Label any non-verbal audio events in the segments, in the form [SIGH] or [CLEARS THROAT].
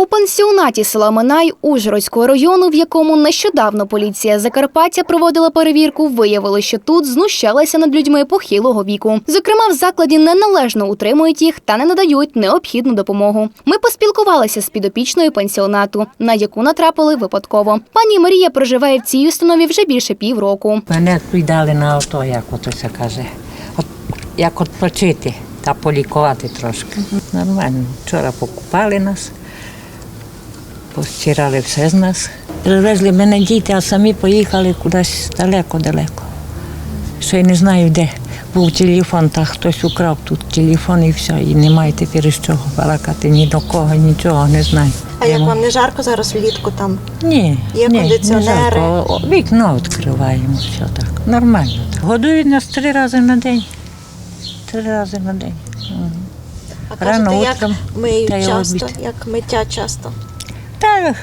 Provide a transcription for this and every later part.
У пансіонаті села Минай Ужгородського району, в якому нещодавно поліція Закарпаття проводила перевірку, виявили, що тут знущалися над людьми похилого віку. Зокрема, в закладі неналежно утримують їх та не надають необхідну допомогу. Ми поспілкувалися з підопічною пансіонату, на яку натрапили випадково. Пані Марія проживає в цій установі вже більше півроку. Мене віддали на ото, як ото це каже. От, як відпочити та полікувати трошки. Нормально. Вчора покупали нас, постирали все з нас. Привезли мене діти, а самі поїхали кудись далеко-далеко. Ще й не знаю, де був телефон, та хтось украв тут телефон і все. І немає тепер з чого балакати ні до кого, нічого не знаю. А як вам не жарко зараз влітку там? ні, Є ні, кондиціонери? Не жарко. Вікно відкриваємо, все так. Нормально. Так. Годують нас три рази на день. Три рази на день. Мгм. А Рано як утром миють часто, обід. як миття часто. Та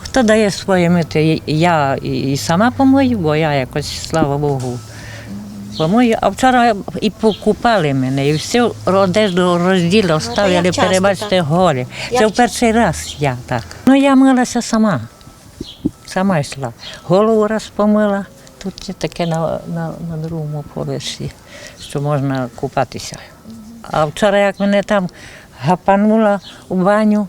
хто дає своє мити, я і сама помию, бо я якось, слава Богу, помию. А вчора і покупали мене, і всю одежду розділу ставили, часто перебачте, голі. Це в перший раз я так. Ну я милася сама. Сама йшла. Голову раз помила. Тут є таке на, на, на другому поверсі, що можна купатися. А вчора, як мене там гапанула у баню,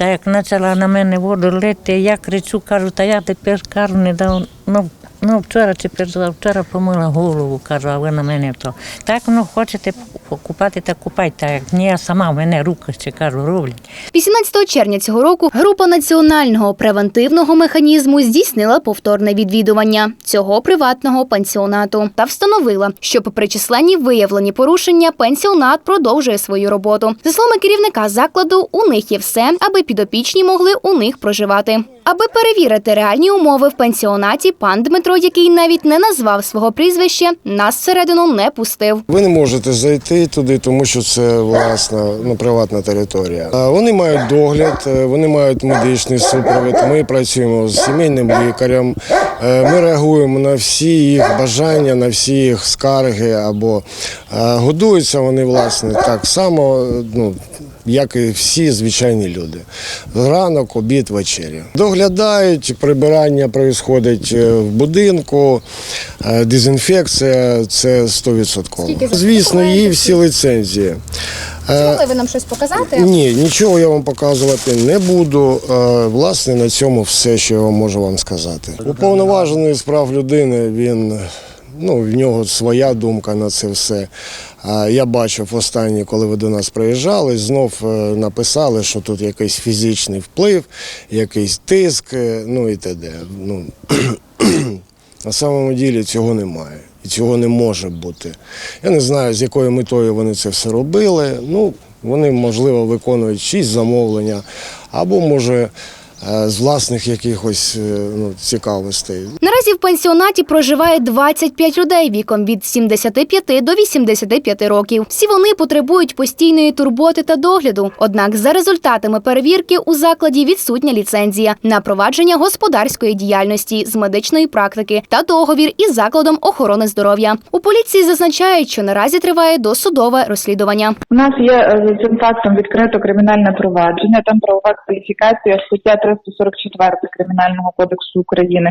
та як почала на мене воду лити, я кричу, кажу, та я тепер кар не дав. Ну, ну вчора тепер вчора помила голову, кажу, а ви на мене то. Так ну хочете покупати, так купайте. Та як ні, я сама в мене руки ще кажу, роблять. 18 червня цього року група національного превентивного механізму здійснила повторне відвідування цього приватного пансіонату та встановила, що при численні виявлені порушення пансіонат продовжує свою роботу. За словами керівника закладу, у них є все, аби підопічні могли у них проживати. Аби перевірити реальні умови в пансіонаті, пан Дмитро, який навіть не назвав свого прізвища, нас всередину не пустив. Ви не можете зайти туди, тому що це власна ну, приватна територія. Вони мають догляд, е, вони мають медичний супровід. Ми працюємо з сімейним лікарем. е, Ми реагуємо на всі їх бажання, на всі їх скарги або е, годуються вони власне так само. Ну, як і всі звичайні люди. Ранок, обід, вечеря. Доглядають, прибирання відбувається в будинку, е, дезінфекція це 100%. Звісно, є всі ліцензії. Е, Могли ви нам щось показати? Ні, нічого я вам показувати не буду. Е, Власне, на цьому все, що я вам можу вам сказати. Уповноважений з прав людини, він ну, в нього своя думка на це все. Я бачив останнє, коли ви до нас приїжджали, знов е, написали, що тут якийсь фізичний вплив, якийсь тиск, е, ну і т.д. Ну, [CLEARS THROAT] на самому ділі цього немає. І цього не може бути. Я не знаю, з якою метою вони це все робили. Ну, вони, можливо, виконують чиїсь замовлення, або, може, з власних якихось е, ну, цікавостей. Наразі в пансіонаті проживає 25 людей віком від 75 до 85 років. Всі вони потребують постійної турботи та догляду. Однак, за результатами перевірки у закладі відсутня ліцензія на провадження господарської діяльності з медичної практики та договір із закладом охорони здоров'я. У поліції зазначають, що наразі триває досудове розслідування. У нас є е, цим фактом відкрито кримінальне провадження. Там правова кваліфікація стаття 344 Кримінального кодексу України.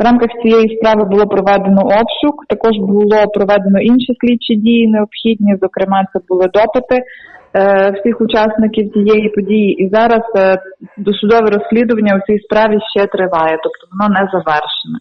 В рамках цієї справи було проведено обшук. Також було проведено інші слідчі дії необхідні. Зокрема, це були допити е, всіх учасників цієї події. І зараз е, досудове розслідування у цій справі ще триває, тобто воно не завершене.